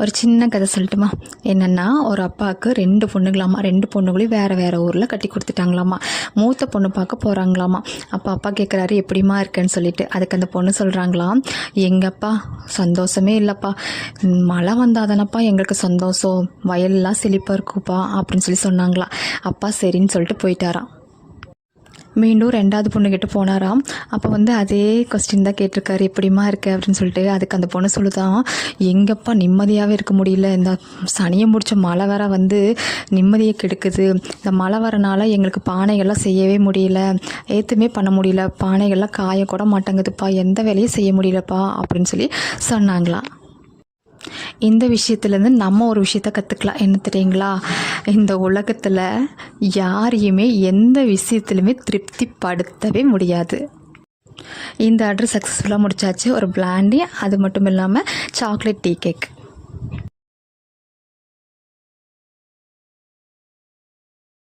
ஒரு சின்ன கதை சொல்லட்டுமா? என்னென்னா ஒரு அப்பாவுக்கு ரெண்டு பொண்ணுங்களாமா ரெண்டு பொண்ணுகளையும் வேறு வேறு ஊரில் கட்டி கொடுத்துட்டாங்களாமா. மூத்த பொண்ணு பார்க்க போகிறாங்களாமா அப்போ அப்பா கேட்குறாரு எப்படிமா இருக்கேன்னு சொல்லிட்டு. அதுக்கு அந்த பொண்ணு சொல்கிறாங்களாம் எங்கப்பா சந்தோஷமே இல்லைப்பா. மழை வந்தாதானப்பா எங்களுக்கு சந்தோஷம். வயல்லாம் செழிப்பாக இருக்குப்பா அப்படின்னு சொல்லி சொன்னாங்களாம் அப்பா சரின்னு சொல்லிட்டு போயிட்டாராம். மீண்டும் ரெண்டாவது பொண்ணுக்கிட்ட போனாராம். அப்போ வந்து அதே கொஸ்டின் தான் கேட்டிருக்காரு. எப்படிமா இருக்கு அப்படின்னு சொல்லிட்டு அதுக்கு அந்த பொண்ணு சொல்லுதான் எங்கப்பா நிம்மதியாகவே இருக்க முடியல. இந்த சனியை முடிச்ச மழை வர வந்து நிம்மதியை கெடுக்குது. இந்த மழை வரனால எங்களுக்கு பானைகள்லாம் செய்யவே முடியல. ஏற்றுமே பண்ண முடியல. பானைகள்லாம் காயக்கூட கூட மாட்டேங்குதுப்பா. எந்த வேலையும் செய்ய முடியலப்பா அப்படின்னு சொல்லி சொன்னாங்களாம். இந்த விஷயத்துலேருந்து நம்ம ஒரு விஷயத்த கற்றுக்கலாம் என்ன தெரியுங்களா? இந்த உலகத்தில் யாரையுமே எந்த விஷயத்துலையுமே திருப்திப்படுத்தவே முடியாது. இந்த ஆர்டர் சக்ஸஸ்ஃபுல்லாக முடிச்சாச்சு. ஒரு பிளாண்டி அது மட்டும் இல்லாமல் சாக்லேட் டீ கேக்